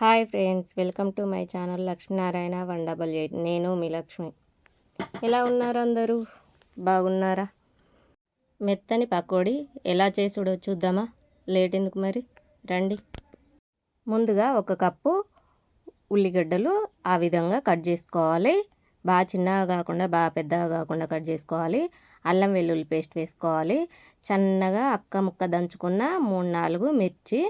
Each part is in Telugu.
Hi friends welcome to my channel Lakshminarayana one double eight. నేను మీ లక్ష్మి. ఎలా ఉన్నారు అందరూ? బాగున్నారా? మెత్తని పకోడీ ఎలా చేసుడో చూద్దామా? లేట్ ఎందుకు మరి? రండి. ముందుగా ఒక కప్పు ఉల్లిగడ్డలు ఆ విధంగా కట్ చేసుకోవాలి. బాగా చిన్నగా కాకుండా బాగా పెద్దగా కాకుండా కట్ చేసుకోవాలి. అల్లం వెల్లుల్లి పేస్ట్ వేసుకోవాలి. సన్నగా అక్క ముక్క దంచుకున్న మూడు నాలుగు మిర్చి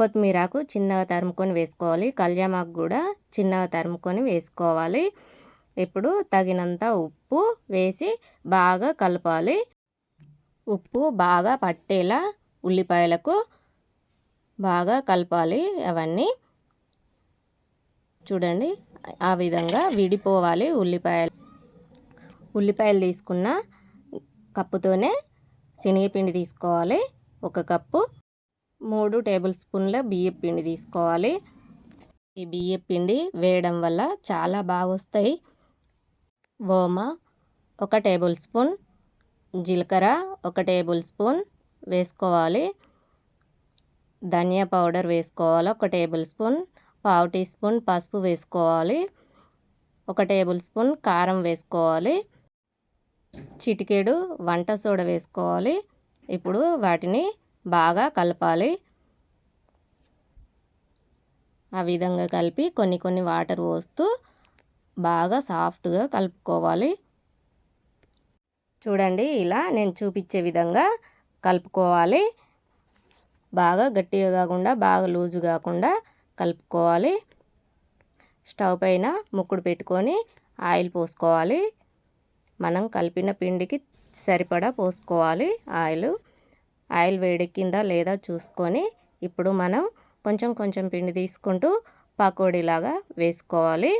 కొత్తిమీరకు చిన్నగా తరుముకొని వేసుకోవాలి. కళ్యామాకు కూడా చిన్నగా తరుముకొని వేసుకోవాలి. ఇప్పుడు తగినంత ఉప్పు వేసి బాగా కలపాలి. ఉప్పు బాగా పట్టేలా ఉల్లిపాయలకు బాగా కలపాలి అవన్నీ. చూడండి ఆ విధంగా విడిపోవాలి ఉల్లిపాయలు. ఉల్లిపాయలు తీసుకున్న కప్పుతోనే శనగపిండి తీసుకోవాలి. ఒక కప్పు మూడు టేబుల్ స్పూన్ల బియ్యం పిండి తీసుకోవాలి. ఈ బియ్యం పిండి వేయడం వల్ల చాలా బాగా వస్తాయి ఓమ ఒక టేబుల్ స్పూన్. జీలకర్ర ఒక టేబుల్ స్పూన్ వేసుకోవాలి. ధనియా పౌడర్ వేసుకోవాలి ఒక టేబుల్ స్పూన్. పావు టీ స్పూన్ పసుపు వేసుకోవాలి. ఒక టేబుల్ స్పూన్ కారం వేసుకోవాలి. చిటికెడు వంట సోడా వేసుకోవాలి. ఇప్పుడు వాటిని బాగా కలపాలి. ఆ విధంగా కలిపి కొన్ని కొన్ని వాటర్ పోస్తూ బాగా సాఫ్ట్గా కలుపుకోవాలి. చూడండి ఇలా నేను చూపించే విధంగా కలుపుకోవాలి. బాగా గట్టిగా కాకుండా బాగా లూజు కాకుండా కలుపుకోవాలి. స్టవ్ పైన ముక్కుడు పెట్టుకొని ఆయిల్ పోసుకోవాలి. మనం కలిపిన పిండికి సరిపడా పోసుకోవాలి ఆయిల్. ఆయిల్ వేడెక్కిందా లేదా చూసుకొని ఇప్పుడు మనం కొంచెం కొంచెం పిండి తీసుకుంటూ పకోడీలాగా వేసుకోవాలి.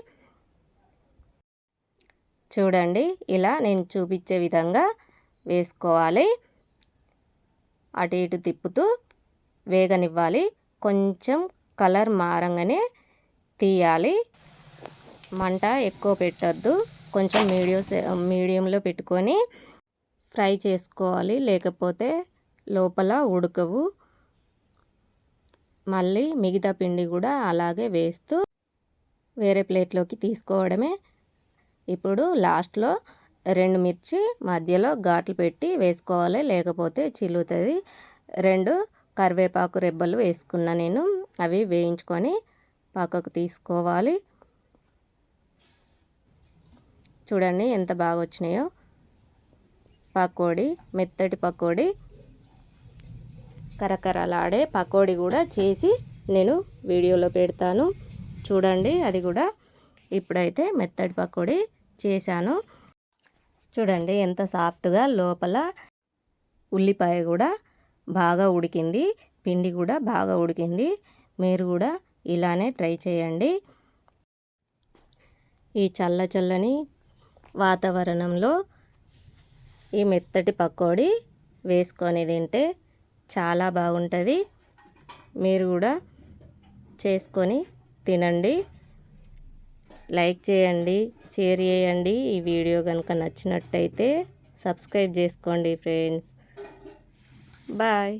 చూడండి ఇలా నేను చూపించే విధంగా వేసుకోవాలి. అటు ఇటు తిప్పుతూ వేగనివ్వాలి. కొంచెం కలర్ మారంగానే తీయాలి. మంట ఎక్కువ పెట్టద్దు. కొంచెం మీడియం మీడియంలో పెట్టుకొని ఫ్రై చేసుకోవాలి. లేకపోతే లోపల ఉడకవు. మళ్ళీ మిగతా పిండి కూడా అలాగే వేస్తూ వేరే ప్లేట్లోకి తీసుకోవడమే. ఇప్పుడు లాస్ట్లో రెండు మిర్చి మధ్యలో ఘాట్లు పెట్టి వేసుకోవాలి లేకపోతే చిల్లుతుంది. రెండు కరివేపాకు రెబ్బలు వేసుకున్నా నేను అవి వేయించుకొని పక్కకు తీసుకోవాలి. చూడండి ఎంత బాగా వచ్చినాయో పకోడీ మెత్తటి పకోడీ. కరకరలాడే పకోడీ కూడా చేసి నేను వీడియోలో పెడతాను. చూడండి అది కూడా ఇప్పుడైతే మెత్తడి పకోడీ చేశాను. చూడండి ఎంత సాఫ్ట్గా లోపల ఉల్లిపాయ కూడా బాగా ఉడికింది. పిండి కూడా బాగా ఉడికింది. మీరు కూడా ఇలానే ట్రై చేయండి. ఈ చల్ల చల్లని వాతావరణంలో ఈ మెత్తటి పకోడీ వేసుకొని తింటే చాలా బాగుంటుంది. మీరు కూడా చేసుకొని తినండి. లైక్ చేయండి షేర్ చేయండి. ఈ వీడియో కనుక నచ్చినట్టయితే సబ్స్క్రైబ్ చేసుకోండి ఫ్రెండ్స్. బాయ్.